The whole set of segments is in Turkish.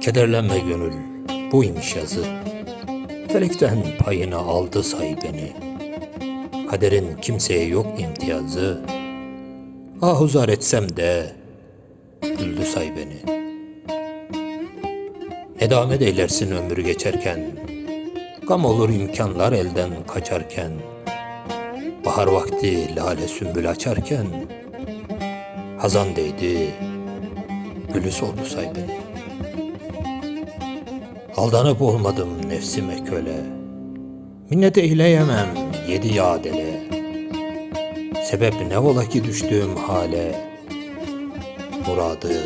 Kederlenme gönül, buymuş yazı. Felekten payını aldı say beni. Kaderin kimseye yok imtiyazı. Ahuzar etsem de güldü say beni. Nedamet eylersin ömrü geçerken. Gam olur imkanlar elden kaçarken. Bahar vakti lale sümbül açarken. Hazan değdi, gülü soldu say. Aldanıp olmadım nefsime köle. Minnet eyleyemem yedi yadele. Sebep ne ola ki düştüğüm hale. Muradı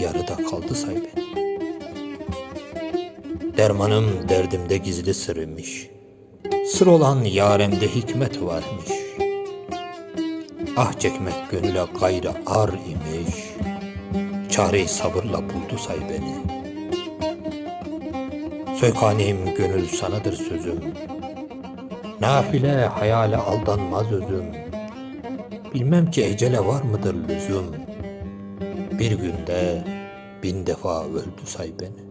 yarıda kaldı say. Dermanım derdimde gizli sır imiş. Sır olan yaremde hikmet varmış. Ah çekmek gönüle gayrı ar imiş. Çareyi sabırla buldu say beni. Söykanim gönül sanadır sözüm. Nafile hayale aldanmaz özüm. Bilmem ki ecele var mıdır lüzum. Bir günde bin defa öldü say beni.